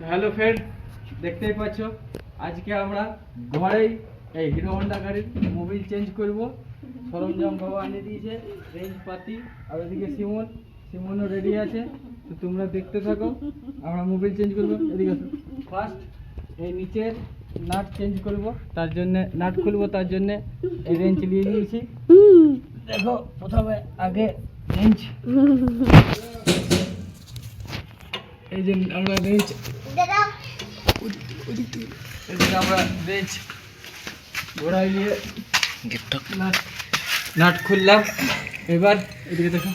Hello friend, দেখতেই পাচ্ছ? আজকে আমরা ঘরেই এই হিরো হন্ডা গাড়ির মোবিল চেঞ্জ করব। সরঞ্জাম বাবা এনে দিয়েছে রেঞ্জ পাতি, আর ওদিকে সিমন, সিমনও রেডি আছে। তো তোমরা দেখতে থাকো, আমরা মোবিল চেঞ্জ করব। এদিকে ফার্স্ট এই নিচের নাট চেঞ্জ করব। তার জন্য, নাট খুলবো, তার জন্য এই রেঞ্জ নিয়ে নিয়েছি। দেখো, প্রথমে আগে রেঞ্জ এই যে আমরা রেঞ্জ এদিকে আমরা রেঞ্জ ঘোড়াই নিয়ে নাট নাট খুললাম। এবার এদিকে দেখো।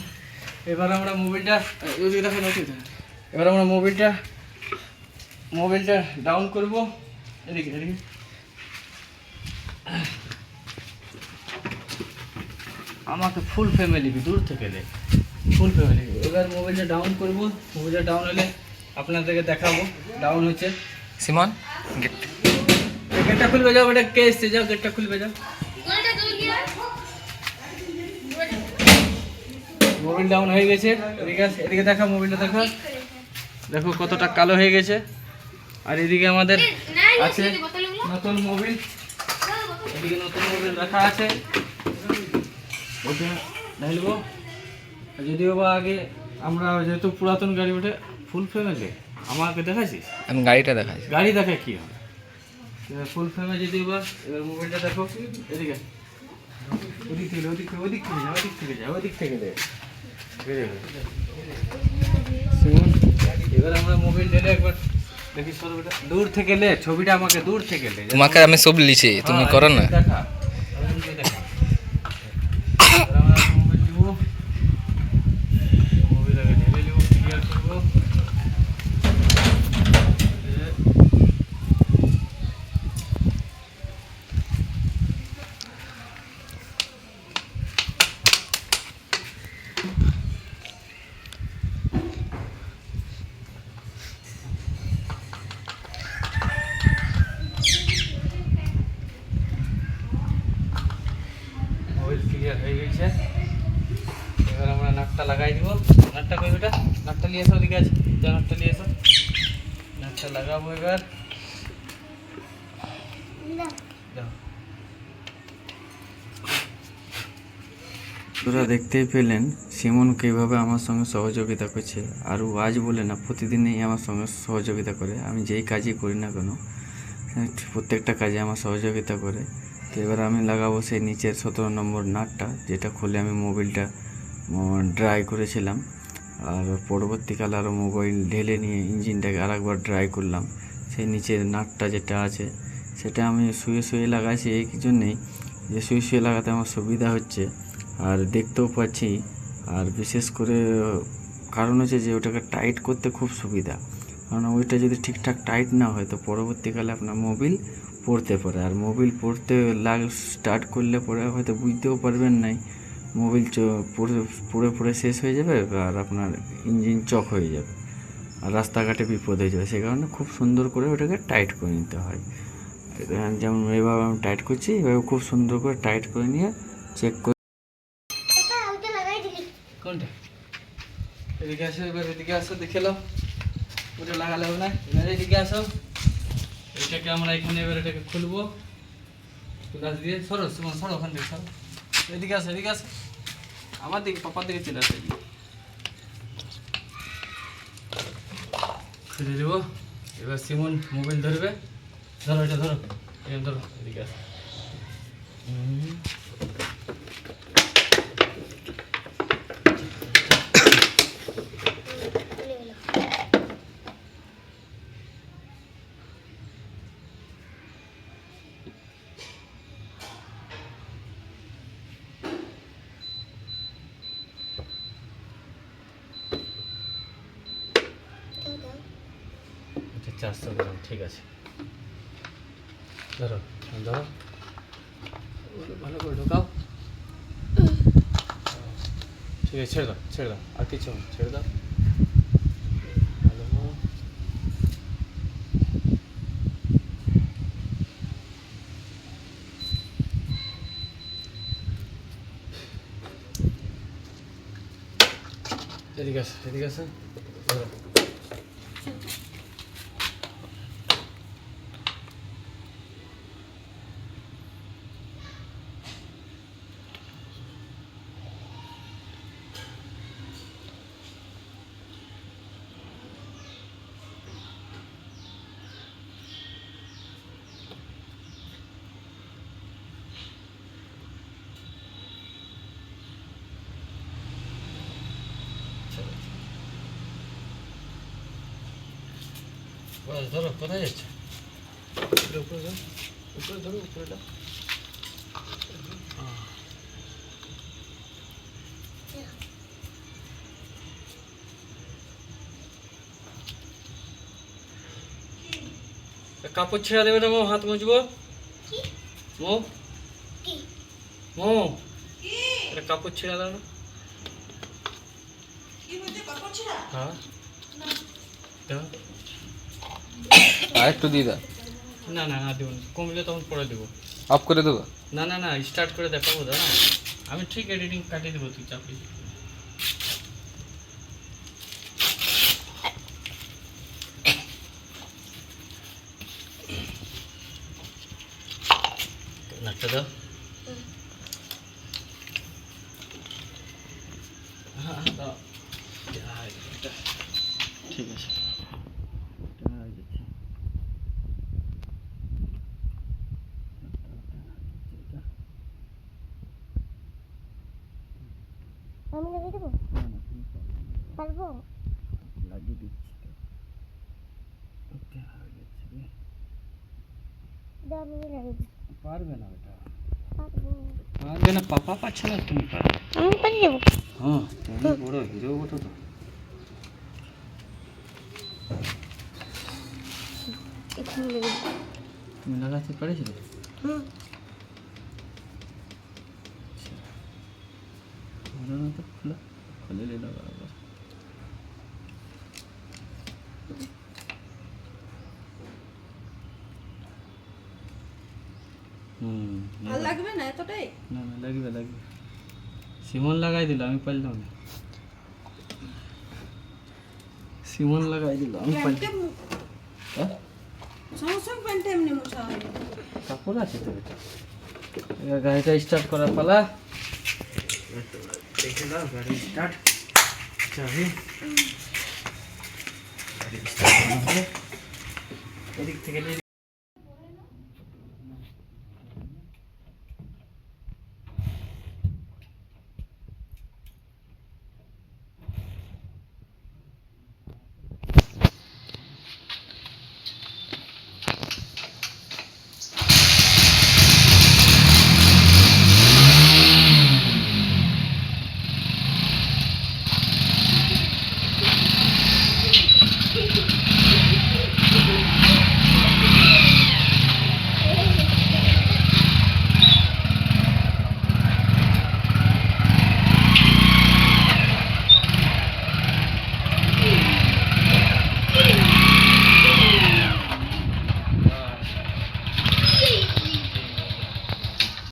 এবার আমরা মোবিলটা ওদিকে দেখো না এবার আমরা মোবিলটা মোবিলটা ডাউন করব। এদিকে এদিকে। আমাকে ফুল ফ্যামিলি দূর থেকে দে ফুল ফ্যামিলি এবার মোবাইলটা ডাউন করব। মোবাইলটা ডাউন হলে আপনাদেরকে দেখাবো। ডাউন হচ্ছে সিমন গেট গেটটা খুলবে যাও বেটা কে এসছে? যাও গেটটা খুলবে যাও। মোবাইল ডাউন হয়ে গেছে। এদিকে এদিকে দেখা মোবাইলটা দেখো। দেখো কতটা কালো হয়ে গেছে। আর এদিকে আমাদের আছে নতুন মোবিল এদিকে নতুন মোবিল রাখা আছে। ওটা ঢালবো যদিও বা আগে আমরা যেহেতু পুরাতন গাড়ি ওঠে ফুল ফ্যামিলি আমাকে দেখাছিস আমি গাড়িটা দেখাই গাড়ি দেখায় কি হবে? ফুল ফ্রেমে যদি বা এবার মোবাইলটা দেখো এদিকে। ওদিক থেকে ওদিক থেকে ওদিক থেকে যা ওদিক থেকে যা ওদিক থেকে দে। শুনুন এবার আমরা মোবাইল ঢেলে একবার দেখি দূর থেকে লে ছবিটা আমাকে দূর থেকে লে তোমাকে আমি সব লিছি তুমি হ্যাঁ, করো না। দেখা আমি দেখা। এবার আমরা মোবাইল নিবো। মোবাইল আগে ঢেলে নিবো, clear করব। এ- মোবাইল ক্লিয়ার হয়ে গেছে এবার আমরা নাটটা লাগাই দিব। নাটটা কই বেটা? নাটটা নিয়ে এসো ওদিকে আছে। যা নাটটা নিয়ে এসো। নাটটা লাগাবো এবার। তোরা দেখতেই পেলেন সিমন কীভাবে আমার সঙ্গে সহযোগিতা করছে। আর ও আজ বলে না, প্রতিদিনই আমার সঙ্গে সহযোগিতা করে। আমি যেই কাজই করি না কেন, প্রত্যেকটা কাজে আমার সহযোগিতা করে। তো এবার আমি লাগাবো সেই নিচের সতেরো নম্বর নাটটা, যেটা খুলে আমি মোবিলটা ড্রাই করেছিলাম। আর পরবর্তীকালে আরও মোবাইল ঢেলে নিয়ে ইঞ্জিনটাকে আরেকবার ড্রাই করলাম। সেই নিচের নাটটা যেটা আছে, সেটা আমি শুয়ে শুয়ে লাগাইছি, এই জন্যেই যে শুয়ে শুয়ে লাগাতে আমার সুবিধা হচ্ছে। আর দেখতেও পাচ্ছি, আর বিশেষ করে কারণ হচ্ছে যে ওটাকে টাইট করতে খুব সুবিধা। কারণ ওইটা যদি ঠিকঠাক টাইট না হয়, তো পরবর্তীকালে আপনার মোবিল পড়তে পারে। আর মোবিল পড়তে লাগ স্টার্ট করলে পরে হয়তো বুঝতেও পারবেন নাই মোবিল পুরো পুরো পুরো শেষ হয়ে যাবে আর আপনার ইঞ্জিন চক হয়ে যাবে। আর রাস্তাঘাটে বিপদ হয়ে যাবে। সে কারণে খুব সুন্দর করে ওটাকে টাইট করে নিতে হয়। যেমন এভাবে আমি টাইট করছি, এভাবে খুব সুন্দর করে টাইট করে নিয়ে চেক করে এদিকে আসো, এবার এদিকে আসো, দেখে ওটা লাগালে হবে না। এদিকে আসো। এটাকে আমরা এখানে এবার এটাকে খুলবো। দিয়ে সরো সরো, ওখান থেকে সরো। এদিকে আসো এদিকে আসো। আমার দিকে পাপার দিকে চলে আসো এদিকে। খুলে দেবো এবার সিমন মোবাইল ধরবে ধরো এটা ধরো এখানে ধরো এদিকে আসো হুম। আচ্ছা চারশো গ্রাম ঠিক আছে ধরো ধরো ভালো করে ঢোকাও ঠিক আছে ছেড়ে দাও ছেড়ে দাও আর কিছু না ছেড়ে দাও ভালো করে। এদিকে আসো এদিকে আসো ধরো ধরো কোথায় যাচ্ছে উপরে ধরো উপরে ধরো উপরে দাও কাপড় ছেড়ে দেবে না মো হাত মুছবো? মো মো এটা কাপড় ছেড়ে দাও না। হ্যাঁ। দাও। আর একটু দিয়ে দাও। না না না দেবো না। কমলে তখন পরে দেবো। অফ করে দেবো? না না না স্টার্ট করে দেখাবো দাঁড়া। আমি ঠিক এডিটিং কাটিয়ে দেবো তুই চাপি নাকটা দাও। হ্যাঁ, দাও। হ্যাঁ, ঠিক আছে এটা হয়ে যাচ্ছে। এটা। আমি লাগিয়ে দেবো না, না, তুমি পারবে না। পারব লাগিয়ে দিচ্ছি তো ওটা হয়ে যাচ্ছে রে। দাও আমি লাগিয়ে দিই পারবে না ওটা পারব পারবে না পাপা পাচ্ছে না তুমি পারবে আমি পারি দেবো হ্যাঁ তুমি বড় হিরো বটো তো এখানে লাগিয়ে দিই তুমি লাগাতে পারেছিলে হুম ভালো না তো খোলা খুলে নিলাম আবার হুম আর লাগবে না এতটাই? না না লাগবে লাগবে। সিমন লাগাই দিল আমি পারলাম না। সিমন লাগাই দিল আমি পারলাম প্যান্টে মু- হ্যাঁ? প্যান্টে এমনি মোছা কাপড় আছে তো এটা। এবার গাড়িটা স্টার্ট করার পালা। দেখে দাও গাড়ি স্টার্ট চাবি গাড়ি স্টার্ট এদিক থেকে নিয়ে